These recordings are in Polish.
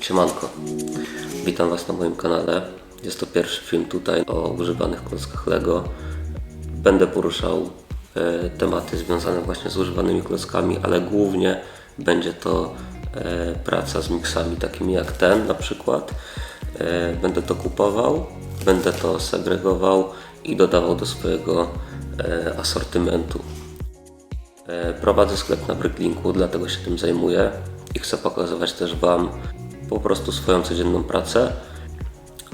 Siemanko, witam Was na moim kanale. Jest to pierwszy film tutaj o używanych klockach LEGO. Będę poruszał e, tematy związane właśnie z używanymi klockami, ale głównie będzie to e, praca z miksami takimi jak ten na przykład. E, będę to kupował, będę to segregował i dodawał do swojego e, asortymentu. E, Prowadzę sklep na Bricklinku, dlatego się tym zajmuję i chcę pokazywać też Wam po prostu swoją codzienną pracę.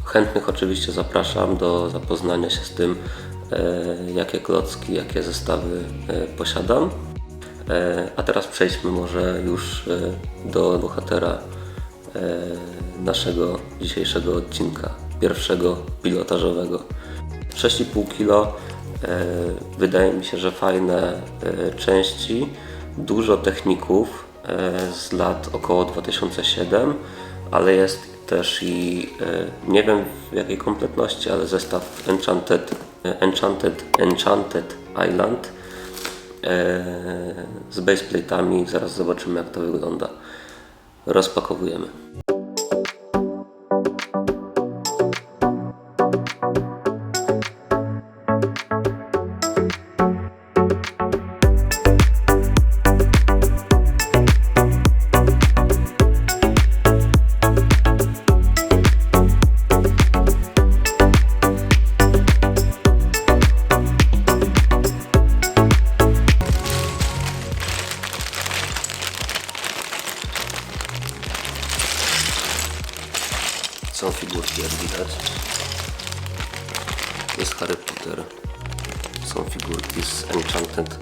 Chętnych oczywiście zapraszam do zapoznania się z tym, e, jakie klocki, jakie zestawy e, posiadam. A teraz przejdźmy może już do bohatera naszego dzisiejszego odcinka, pierwszego pilotażowego. 6,5 kg wydaje mi się, że fajne e, części, dużo techników e, z lat około 2007, ale jest też i e, nie wiem w jakiej kompletności, ale zestaw Enchanted, e, Enchanted, Enchanted Island e, z baseplate'ami. Zaraz zobaczymy jak to wygląda. Rozpakowujemy. Są figurki, jak widać. Jest Harry Potter. Są figurki z Enchanted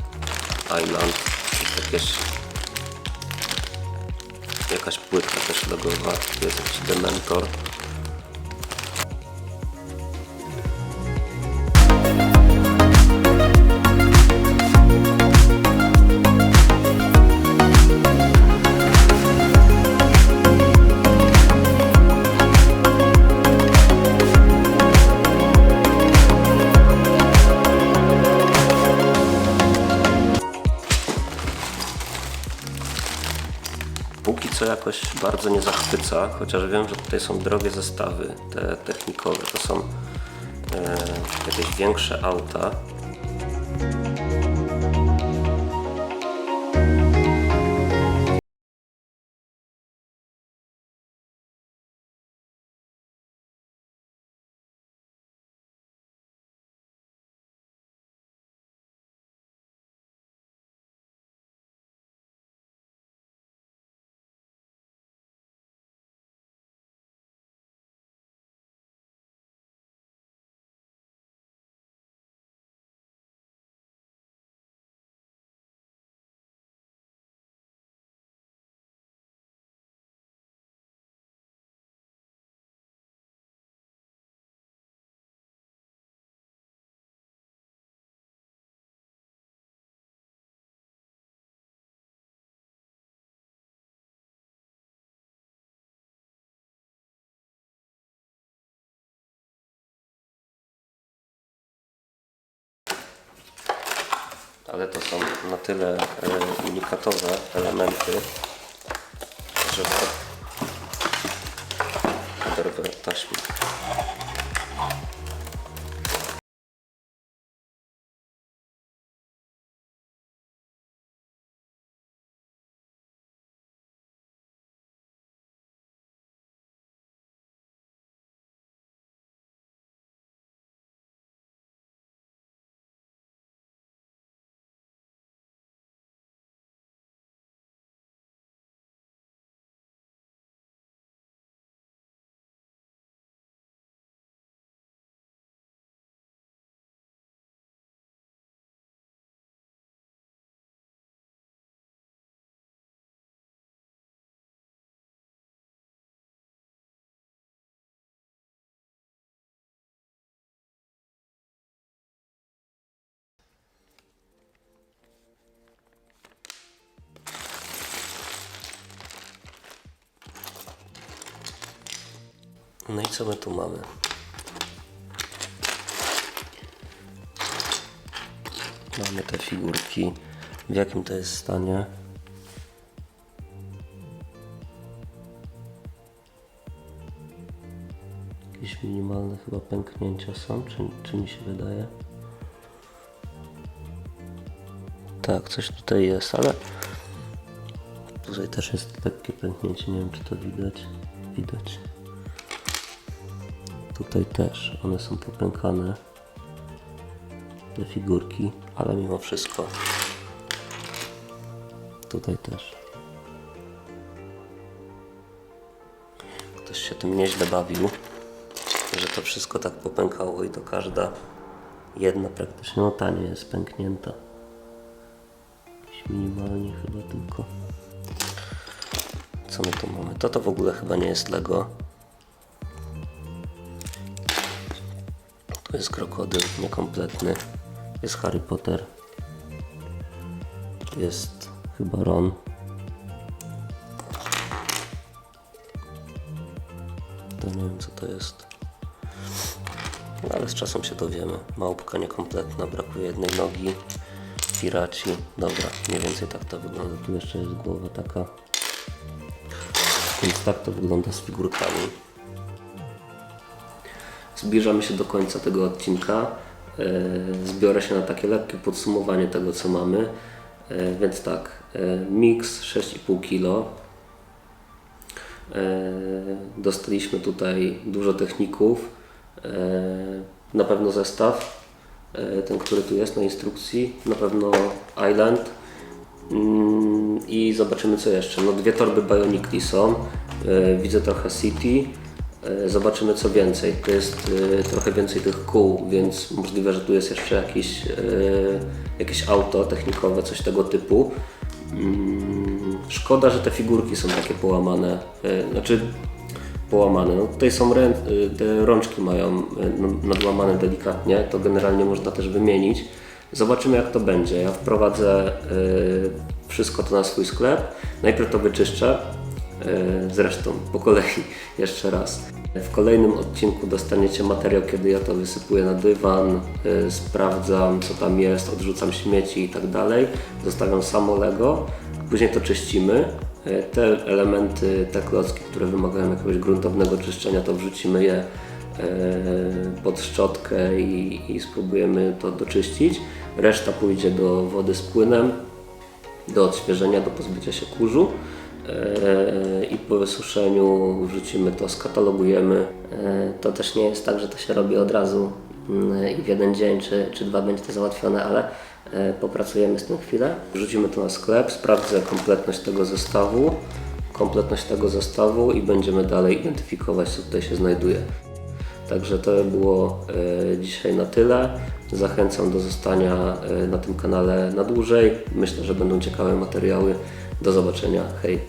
Island. Jest jakieś... Jakaś płytka też logowa. Jest jakiś Dementor. Co jakoś bardzo nie zachwyca, chociaż wiem, że tutaj są drogie zestawy, te technikowe. To są e, jakieś większe auta. Ale to są na tyle e, unikatowe elementy, że oderwę taśmę. No i co my tu mamy? Mamy te figurki. W jakim to jest stanie? Jakieś minimalne chyba pęknięcia są, czy, czy mi się wydaje? Tak, coś tutaj jest, ale tutaj też jest takie pęknięcie, nie wiem czy to widać. Widać. Tutaj też one są popękane, te figurki, ale mimo wszystko tutaj też. Ktoś się tym nieźle bawił, że to wszystko tak popękało i to każda jedna praktycznie, no ta nie jest pęknięta. Minimalnie chyba tylko. Co my tu mamy? To to w ogóle chyba nie jest Lego. Jest krokodyl niekompletny. Jest Harry Potter. Jest chyba Ron. To nie wiem co to jest. No, ale z czasem się dowiemy. Małpka niekompletna, brakuje jednej nogi. Piraci. Dobra, mniej więcej tak to wygląda. Tu jeszcze jest głowa taka. Więc tak to wygląda z figurkami. Zbliżamy się do końca tego odcinka. E, Zbiorę się na takie lekkie podsumowanie tego, co mamy. E, Więc tak, mix 6,5 kg. Dostaliśmy tutaj dużo techników. E, Na pewno zestaw, ten, który tu jest na instrukcji. Na pewno Island. Mm, I zobaczymy co jeszcze. No dwie torby Bionicli są. Widzę trochę City. E, Zobaczymy co więcej. To jest e, trochę więcej tych kół, więc możliwe, że tu jest jeszcze jakiś, e, jakieś auto technikowe, coś tego typu. Mm, Szkoda, że te figurki są takie połamane. Znaczy połamane. No tutaj są rę, te rączki mają no, nadłamane delikatnie, to generalnie można też wymienić. Zobaczymy jak to będzie. Ja wprowadzę wszystko to na swój sklep. Najpierw to wyczyszczę. Y, Zresztą po kolei jeszcze raz. W kolejnym odcinku dostaniecie materiał, kiedy ja to wysypuję na dywan, y, sprawdzam co tam jest, odrzucam śmieci i tak dalej. Zostawiam samo Lego, później to czyścimy. E, Te elementy, te klocki, które wymagają jakiegoś gruntownego czyszczenia, to wrzucimy je e, pod szczotkę i, i spróbujemy to doczyścić. Reszta pójdzie do wody z płynem, do odświeżenia, do pozbycia się kurzu. I po wysuszeniu wrzucimy to, skatalogujemy. E, To też nie jest tak, że to się robi od razu mm, i w jeden dzień czy, czy dwa będzie to załatwione, ale e, popracujemy z tym chwilę. Wrzucimy to na sklep, sprawdzę kompletność tego zestawu, kompletność tego zestawu i będziemy dalej identyfikować, co tutaj się znajduje. Także to było e, dzisiaj na tyle. Zachęcam do zostania na tym kanale na dłużej. Myślę, że będą ciekawe materiały. Do zobaczenia. Hej!